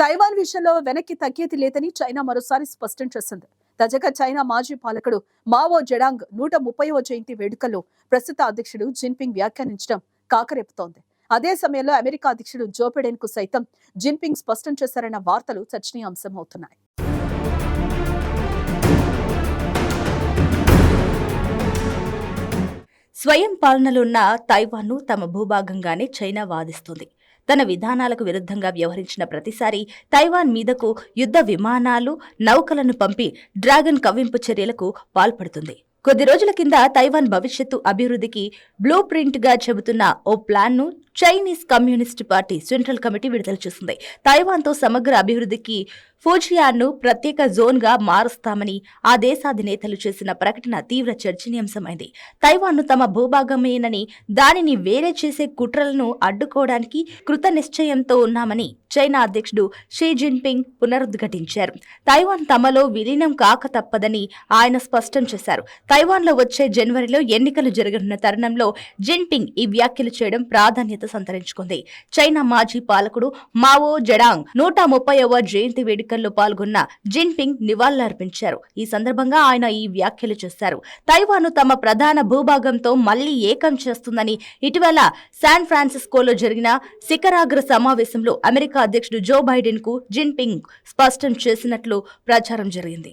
Taiwan విషయంలో వెనక్కి తగ్గేది లేదని చైనా మరోసారి స్పష్టం చేసింది. తాజాగా చైనా మాజీ పాలకుడు మావో జెడాంగ్ నూట ముప్పైవ జయంతి వేడుకల్లో ప్రస్తుత అధ్యక్షుడు జిన్పింగ్ వ్యాఖ్యానించడం కాకరేపుతోంది. అదే సమయంలో అమెరికా అధ్యక్షుడు జో కు సైతం జిన్పింగ్ స్పష్టం చేశారన్న వార్తలు చర్చనీయాంశం అవుతున్నాయి స్వయం పాలనలో ఉన్న తైవాన్ను తమ భూభాగంగానే చైనా వాదిస్తుంది. తన విధానాలకు విరుద్ధంగా వ్యవహరించిన ప్రతిసారి తైవాన్ మీదకు యుద్ధ విమానాలు నౌకలను పంపి డ్రాగన్ కవ్వింపు చర్యలకు పాల్పడుతుంది. కొద్ది రోజుల కింద తైవాన్ భవిష్యత్తు అభివృద్ధికి బ్లూ ప్రింట్గా చెబుతున్న ఓ ప్లాన్ను Chinese communist party central committee విడుదల చేసింది. తైవాన్తో సమగ్ర అభివృద్ధికి ఫూజియాన్ను ప్రత్యేక జోన్గా మారుస్తామని ఆ దేశాధినేతలు చేసిన ప్రకటన తీవ్ర చర్చనీయాంశమైంది. తైవాన్ను తమ భూభాగమేనని దానిని వేరే చేసే కుట్రలను అడ్డుకోవడానికి కృత నిశ్చయంతో ఉన్నామని చైనా అధ్యక్షుడు షీ జిన్పింగ్ పునరుద్ఘాటించారు. తైవాన్ తమలో విలీనం కాక తప్పదని ఆయన స్పష్టం చేశారు. తైవాన్లో వచ్చే జనవరిలో ఎన్నికలు జరగనున్న తరుణంలో జిన్పింగ్ ఈ వ్యాఖ్యలు చేయడం ప్రాధాన్యత సంతరించుకుంది. చైనా మాజీ పాలకుడు మావో జడాంగ్ నూట ముప్పైవ జయంతి వేడుక వేడుకల్లో పాల్గొన్న జిన్పింగ్ నివాళులర్పించారు. ఈ సందర్భంగా ఆయన ఈ వ్యాఖ్యలు చేశారు. తైవాన్ను తమ ప్రధాన భూభాగంతో మళ్ళీ ఏకం చేస్తుందని ఇటీవల శాన్ ఫ్రాన్సిస్కోలో జరిగిన శిఖరాగ్ర సమావేశంలో అమెరికా అధ్యక్షుడు జో బైడెన్కు జిన్పింగ్ స్పష్టం చేసినట్లు ప్రచారం జరిగింది.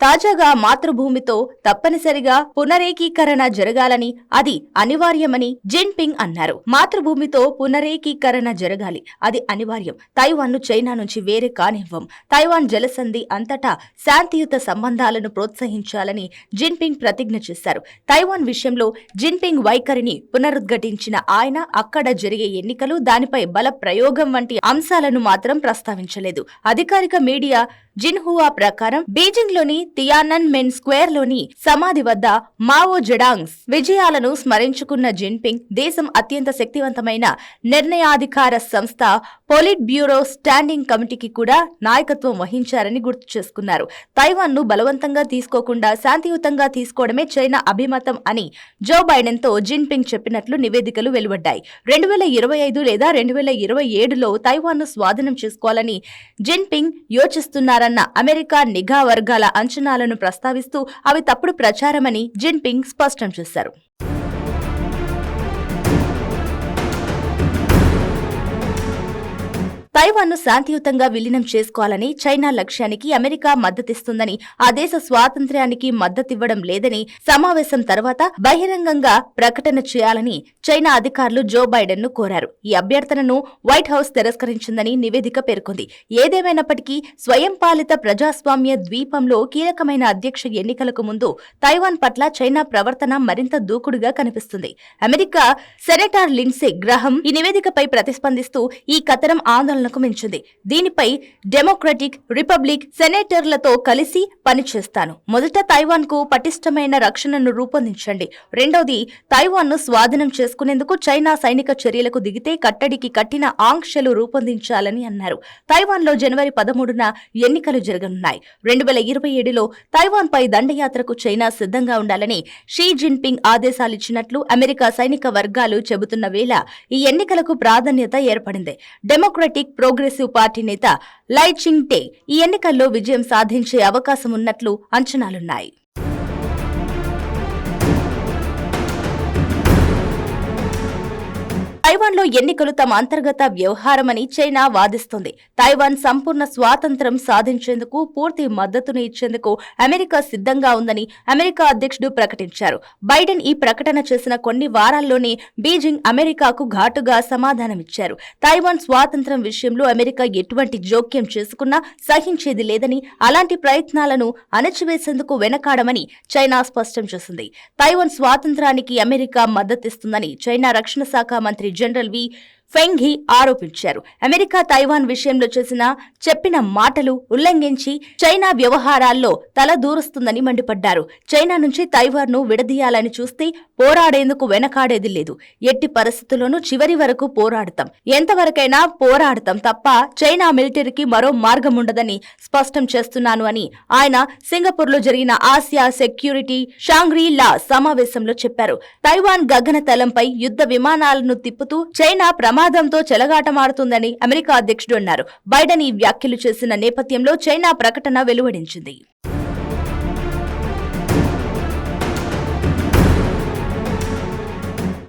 తాజాగా మాతృభూమితో తప్పనిసరిగా పునరేకీకరణ జరగాలని అది అనివార్యమని జిన్పింగ్ అన్నారు. మాతృభూమితో పునరేకీకరణ జరగాలి. అది అనివార్యం. తైవాన్ను చైనా నుంచి వేరే కానివ్వం. తైవాన్ జలసంధి అంతటా శాంతియుత సంబంధాలను ప్రోత్సహించాలని జిన్పింగ్ ప్రతిజ్ఞ చేశారు. తైవాన్ విషయంలో జిన్పింగ్ వైఖరిని పునరుద్ఘాటించిన ఆయన అక్కడ జరిగే ఎన్నికలు దానిపై బల ప్రయోగం వంటి అంశాలను మాత్రం ప్రస్తావించలేదు. అధికారిక మీడియా జిన్హువా ప్రకారం బీజింగ్లోని తియానన్ మెన్ స్క్వేర్లోని సమాధి వద్ద మావో జడాంగ్స్ విజయాలను స్మరించుకున్న జిన్పింగ్ దేశం అత్యంత శక్తివంతమైన నిర్ణయాధికార సంస్థ పొలిట్ బ్యూరో స్టాండింగ్ కమిటీకి కూడా నాయకత్వం వహించారని గుర్తు చేసుకున్నారు. తైవాన్ను బలవంతంగా తీసుకోకుండా శాంతియుతంగా తీసుకోవడమే చైనా అభిమతం అని జో బైడెన్తో జిన్పింగ్ చెప్పినట్లు నివేదికలు వెలువడ్డాయి. రెండు వేల ఇరవై ఐదు లేదా రెండు వేల ఇరవై ఏడులో తైవాన్ను స్వాధీనం చేసుకోవాలని జిన్పింగ్ యోచిస్తున్నారన్న అమెరికా నిఘా వర్గాల అంచనా అంచనాలను ప్రస్తావిస్తూ అవి తప్పుడు ప్రచారమని జిన్పింగ్ స్పష్టం చేశారు. తైవాన్ను శాంతియుతంగా విలీనం చేసుకోవాలని చైనా లక్ష్యానికి అమెరికా మద్దతిస్తుందని ఆ దేశ స్వాతంత్ర్యానికి మద్దతివ్వడం లేదని సమావేశం తర్వాత బహిరంగంగా ప్రకటన చేయాలని చైనా అధికారులు జో బైడెన్ను కోరారు. ఈ అభ్యర్థనను వైట్ హౌస్ తిరస్కరించిందని నివేదిక పేర్కొంది. ఏదేమైనప్పటికీ స్వయం పాలిత ప్రజాస్వామ్య ద్వీపంలో కీలకమైన అధ్యక్ష ఎన్నికలకు ముందు తైవాన్ పట్ల చైనా ప్రవర్తన మరింత దూకుడుగా కనిపిస్తుంది. అమెరికా సెనేటర్ లిన్సే గ్రహం ఈ నివేదికపై ప్రతిస్పందిస్తూ ఈ కథనం ఆందోళనకు మించింది దీనిపై డెమోక్రటిక్ రిపబ్లిక్ సెనేటర్లతో కలిసి పనిచేస్తాను. మొదట తైవాన్కు పటిష్టమైన రక్షణను రూపొందించండి. రెండోది తైవాన్ను స్వాధీనం చేసుకునేందుకు చైనా సైనిక చర్యలకు దిగితే కట్టడికి కట్టిన ఆంక్షలు రూపొందించాలని అన్నారు. తైవాన్లో జనవరి పదమూడున ఎన్నికలు జరగనున్నాయి. రెండు వేల ఇరవై ఏడులో తైవాన్ పై దండయాత్రకు చైనా సిద్ధంగా ఉండాలని షీ జిన్పింగ్ ఆదేశాలిచ్చినట్లు అమెరికా సైనిక వర్గాలు చెబుతున్న వేళ ఈ ఎన్నికలకు ప్రాధాన్యత ఏర్పడింది. డెమోక్రటిక్ ప్రోగ్రెసివ్ పార్టీ నేత లై ఈ ఎన్నికల్లో విజయం సాధించే అవకాశం ఉన్నట్లు అంచనాలున్నాయి. తైవాన్లో ఎన్నికలు తమ అంతర్గత వ్యవహారమని చైనా వాదిస్తుంది. తైవాన్ సంపూర్ణ స్వాతంత్రం సాధించేందుకు పూర్తి మద్దతును ఇచ్చేందుకు అమెరికా సిద్ధంగా ఉందని అమెరికా అధ్యక్షుడు ప్రకటించారు. బైడెన్ ఈ ప్రకటన చేసిన కొన్ని వారాల్లోనే బీజింగ్ అమెరికాకు ఘాటుగా సమాధానమిచ్చారు. తైవాన్ స్వాతంత్రం విషయంలో అమెరికా ఎటువంటి జోక్యం చేసుకున్నా సహించేది లేదని అలాంటి ప్రయత్నాలను అణచివేసేందుకు వెనకాడమని చైనా స్పష్టం చేసింది. తైవాన్ స్వాతంత్రానికి అమెరికా మద్దతిస్తుందని చైనా రక్షణ శాఖ మంత్రి general we ఫెంఘీ ఆరోపించారు. అమెరికా తైవాన్ విషయంలో చేసిన చెప్పిన మాటలు ఉల్లంఘించి చైనా వ్యవహారాల్లో తల దూరుస్తుందని మండిపడ్డారు. చైనా నుంచి తైవాన్ను విడదీయాలని చూస్తే పోరాడేందుకు వెనకాడేది లేదు. ఎట్టి పరిస్థితుల్లోనూ చివరి వరకు పోరాడతాం. ఎంతవరకైనా పోరాడతాం తప్ప చైనా మిలిటరీకి మరో మార్గం ఉండదని స్పష్టం చేస్తున్నాను అని ఆయన సింగపూర్లో జరిగిన ఆసియా సెక్యూరిటీ షాంగ్రీలా సమావేశంలో చెప్పారు. తైవాన్ గగనతలంపై యుద్ధ విమానాలను తిప్పుతూ చైనా ప్రమాదంతో చెలగాటమాడుతుందని అమెరికా అధ్యక్షుడు అన్నారు. బైడెన్ ఈ వ్యాఖ్యలు చేసిన నేపథ్యంలో చైనా ప్రకటన వెలువడించింది.